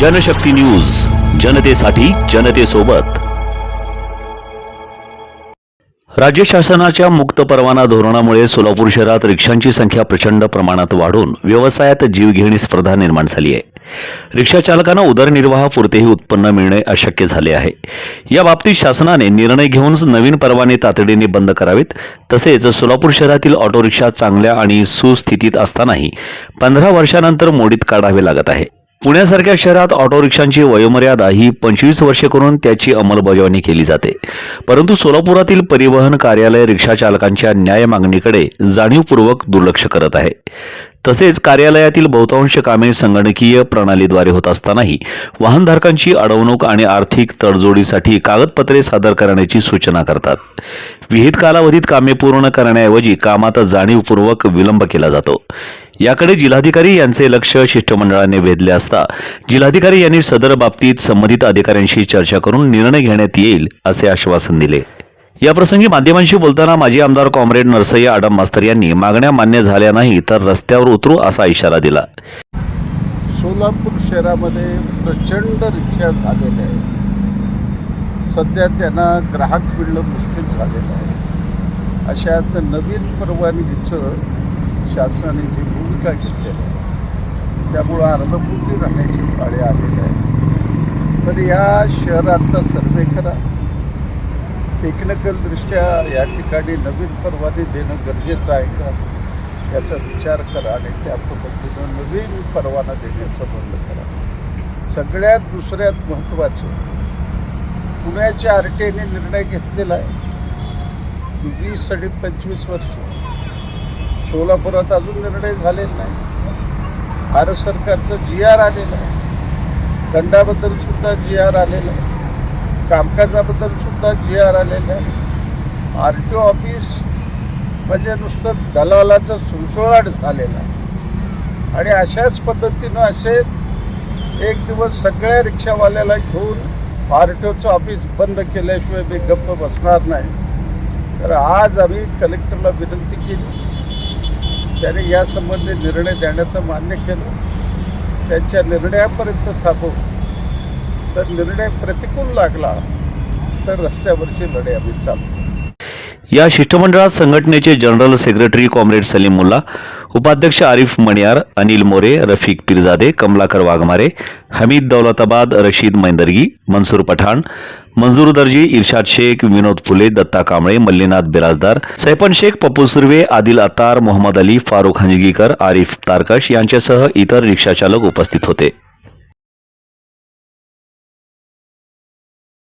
Janshakti news जनतेसाठी जनतेसोबत. राज्य शासनाच्या मुक्त परवाना धोरणामुळे सोलापूर शहरात रिक्षांची संख्या प्रचंड प्रमाणात वाढून व्यवसायात जीवघेणी स्पर्धा निर्माण झाली आहे. रिक्षा चालकांना उदरनिर्वाहापुरतेही उत्पन्न मिळणे अशक्य झाले आहे. या बाबतीत शासनाने निर्णय घेऊन नवीन परवाने तातडीने बंद करावेत. तसेच सोलापूर शहरातील ऑटो रिक्षा चांगल्या आणि सुस्थितीत असतानाही पंधरा वर्षानंतर मोडीत काढावे लागत आहे. पुण्यासारख्या शहरात ऑटो रिक्षांची वयोमर्यादा ही पंचवीस वर्षे करून त्याची अंमलबजावणी केली जाते. परंतु सोलापुरातील परिवहन कार्यालय रिक्षा चालकांच्या न्याय मागणीकडे जाणीवपूर्वक दुर्लक्ष करत आहे. तसेच कार्यालयातील बहुतांश कामे संगणकीय प्रणालीद्वारे होत असतानाही वाहनधारकांची अडवणूक आणि आर्थिक तडजोडीसाठी कागदपत्रे सादर करण्याची सूचना करतात. विहित कालावधीत कामे पूर्ण करण्याऐवजी कामात जाणीवपूर्वक विलंब केला जातो. याकडे जिल्हाधिकारी यांचे लक्ष शिष्टमंडळाने वेधले असता जिल्हाधिकारी यांनी सदर बाबतीत संबंधित अधिकाऱ्यांशी चर्चा करून निर्णय घेण्यात येईल असे आश्वासन दिले. याप्रसंगी माध्यमांशी बोलताना माजी आमदार कॉम्रेड नरसय्या आडम मास्तर यांनी मागण्या मान्य झाल्या नाही तर रस्त्यावर उतरू असा इशारा दिला. सोलापूर शहरामध्ये प्रचंड रिक्षा झालेल्या आहेत. सध्या त्यांना ग्राहक मिळणं मुश्किल झालेलं आहे. अशात नवीन परवानगीचं शासनाने जी भूमिका घेतलेली आहे त्यामुळं अर्धपूर्ती राहण्याची पाळी आलेली आहे. तर या शहरातला सर्वे करा. टेक्निकलदृष्ट्या या ठिकाणी नवीन परवाने देणं गरजेचं आहे का? याचा विचार करा आणि त्या पद्धतीनं नवीन परवाना देण्याचं बंद करा. सगळ्यात दुसऱ्यात महत्त्वाचं पुण्याच्या आर टी आयने निर्णय घेतलेला आहे. वीस आणि पंचवीस वर्ष सोलापुरात अजून निर्णय झालेला नाही. भारत सरकारचं जी आर आलेलं आहे. दंडाबद्दल सुद्धा जी आर आलेलं आहे. कामकाजाबद्दल सुद्धा जी आर आलेलं आहे आर टी ओ ऑफिस म्हणजे नुसतं दलालाचं सुळसुळाट झालेलं आहे. आणि अशाच पद्धतीनं असे एक दिवस सगळ्या रिक्षावाल्याला घेऊन आर टी ओचं ऑफिस बंद केल्याशिवाय मी गप्प बसणार नाही. तर आज आम्ही कलेक्टरला विनंती केली. त्याने यासंबंधी निर्णय देण्याचं मान्य केलं. त्यांच्या निर्णयापर्यंत थांबवू. तर निर्णय प्रतिकूल लागला तर रस्त्यावरची लढाई आम्ही चालू. या शिष्टमंडळात संघटनेचे general secretary comrade Salim Mulla उपाध्यक्ष आरिफ मणियार अनिल मोरे रफिक पिरजादे कमलाकर वाघमारे हमीद दौलताबाद रशीद मैंदरगी मनसूर पठाण मंजूर दर्जी इर्शाद शेख विनोद फुले दत्ता कांबळे मल्लीनाथ बिराजदार सैपन शेख पप्पू सुर्वे आदिल अत्तार मोहम्मद अली फारुख हंजगीकर आरिफ तारकश यांच्यासह इतर रिक्षाचालक उपस्थित होते.